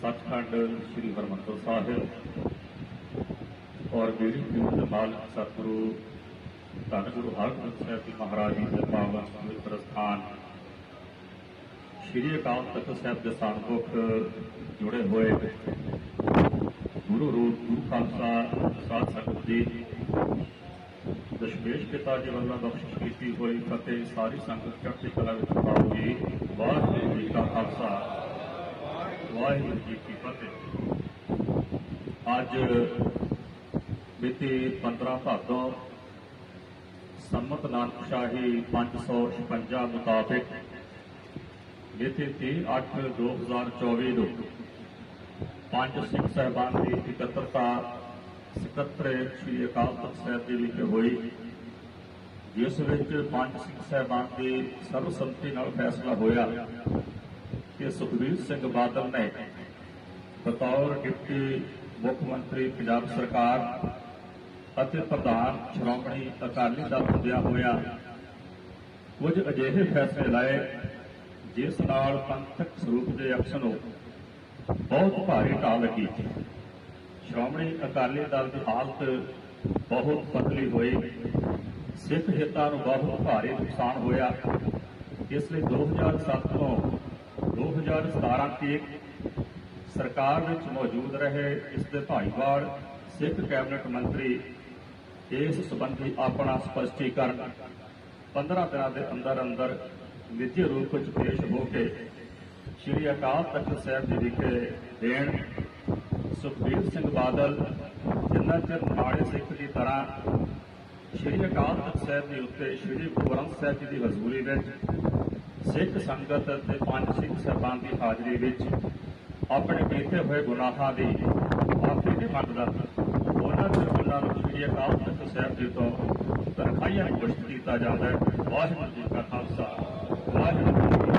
ਸੱਚਖੰਡ ਸ੍ਰੀ ਹਰਿਮੰਦਰ ਸਾਹਿਬ ਔਰ ਮੇਰੀ ਪਿੰਡ ਮਾਲਕ ਸਤਿਗੁਰੂ ਧੰਨ ਗੁਰੂ ਹਰਗੋਬਿੰਦ ਸਾਹਿਬ ਜੀ ਮਹਾਰਾਜ ਜੀ ਦੇ ਪਾਵਨ ਪਵਿੱਤਰ ਸਥਾਨ ਸ੍ਰੀ ਅਕਾਲ ਤਖਤ ਸਾਹਿਬ ਦੇ ਸਨਮੁਖ ਜੁੜੇ ਹੋਏ ਗੁਰੂ ਰੂਪ, ਗੁਰੂ ਖਾਲਸਾ, ਸਾਧ ਸੰਗਤ ਜੀ ਦਸ਼ਮੇਸ਼ ਪਿਤਾ ਜੀ ਵੱਲੋਂ ਬਖਸ਼ਿਸ਼ ਕੀਤੀ ਹੋਈ ਫਤਿਹ, ਸਾਰੀ ਸੰਗਤ ਚੜ੍ਹਦੀ ਕਲਾ ਵਿੱਚ ਪਾਉਗੀ ਵਾਹਿਗੁਰੂ ਜੀ ਕਾ ਖਾਲਸਾ। ਵਾਹਿਗੁਰੂ ਜੀ ਕੀ ਫਤਿਹ। ਅੱਜ ਮਿਤੀ 15 ਭਾਦੋਂ ਸੰਮਤ ਨਾਨਕ ਸ਼ਾਹੀ 556 ਮੁਤਾਬਕ ਮਿਤੀ 30/8/2024 ਨੂੰ ਪੰਜ ਸਿੱਖ ਸਾਹਿਬਾਨ ਦੀ ਇਕੱਤਰਤਾ ਸਕੱਤਰ ਸ੍ਰੀ ਅਕਾਲ ਤਖਤ ਸਾਹਿਬ ਦੇ ਵਿਖੇ ਹੋਈ, ਜਿਸ ਵਿੱਚ ਪੰਜ ਸਿੱਖ ਸਾਹਿਬਾਨ ਦੀ ਸਰਬਸੰਮਤੀ ਨਾਲ ਫੈਸਲਾ ਹੋਇਆ। ਕਿ ਸੁਖਬੀਰ ਸਿੰਘ ਬਾਦਲ ਨੇ ਬਤੌਰ ਡਿਪਟੀ ਮੁੱਖ ਮੰਤਰੀ ਪੰਜਾਬ ਸਰਕਾਰ ਅਤੇ ਪ੍ਰਧਾਨ ਸ਼੍ਰੋਮਣੀ ਅਕਾਲੀ ਦਲ ਹੁੰਦਿਆਂ ਹੋਇਆ ਕੁਝ ਅਜਿਹੇ ਫੈਸਲੇ ਲਾਏ, ਜਿਸ ਨਾਲ ਪੰਥਕ ਸਰੂਪ ਦੇ ਅਕਸ ਨੂੰ ਬਹੁਤ ਭਾਰੀ ਢਾਹ ਲੱਗੀ। ਸ਼੍ਰੋਮਣੀ ਅਕਾਲੀ ਦਲ ਦੀ ਹਾਲਤ ਬਹੁਤ ਪਤਲੀ ਹੋਈ। ਸਿੱਖ ਹਿੱਤਾਂ ਨੂੰ ਬਹੁਤ ਭਾਰੀ ਨੁਕਸਾਨ ਹੋਇਆ। ਇਸ ਲਈ 2007 ਤੋਂ 2017 ਤੱਕ ਸਰਕਾਰ ਵਿੱਚ ਮੌਜੂਦ ਰਹੇ ਇਸ ਦੇ ਭਾਈਵਾਲ ਸਿੱਖ ਕੈਬਨਿਟ ਮੰਤਰੀ ਇਸ ਸੰਬੰਧੀ ਆਪਣਾ ਸਪਸ਼ਟੀਕਰਨ 15 ਦਿਨਾਂ ਦੇ ਅੰਦਰ ਅੰਦਰ ਨਿੱਜੀ ਰੂਪ ਵਿੱਚ ਪੇਸ਼ ਹੋ ਕੇ ਸ੍ਰੀ ਅਕਾਲ ਤਖਤ ਸਾਹਿਬ ਜੀ ਵਿਖੇ ਦੇਣ। ਸੁਖਬੀਰ ਸਿੰਘ ਬਾਦਲ ਜਿੰਨਾ ਚਿਰ ਮਾੜੇ ਸਿੱਖ ਦੀ ਤਰ੍ਹਾਂ ਸ੍ਰੀ ਅਕਾਲ ਤਖਤ ਸਾਹਿਬ ਦੇ ਉੱਤੇ ਸ੍ਰੀ ਗੁਰੂ ਗ੍ਰੰਥ ਸਾਹਿਬ ਜੀ ਦੀ ਹਜ਼ੂਰੀ ਵਿੱਚ ਸਿੱਖ ਸੰਗਤ ਅਤੇ ਪੰਜ ਸਿੱਖ ਸਾਹਿਬਾਨ ਦੀ ਹਾਜ਼ਰੀ ਵਿੱਚ ਆਪਣੇ ਕੀਤੇ ਹੋਏ ਗੁਨਾਹਾਂ ਦੀ ਮਾਫੀ ਨਹੀਂ ਮੰਗਦਾ ਉਹਨਾਂ ਦੇ ਉਹਨਾਂ ਨੂੰ ਸ੍ਰੀ ਅਕਾਲ ਤਖਤ ਸਾਹਿਬ ਜੀ ਤੋਂ ਤਨਖਾਹੀਆਂ ਪੁਸ਼ਟ ਕੀਤਾ ਜਾਂਦਾ ਹੈ। ਵਾਹਿਗੁਰੂ ਜੀ ਕਾ ਖਾਲਸਾ। ਵਾਹਿਗੁਰੂ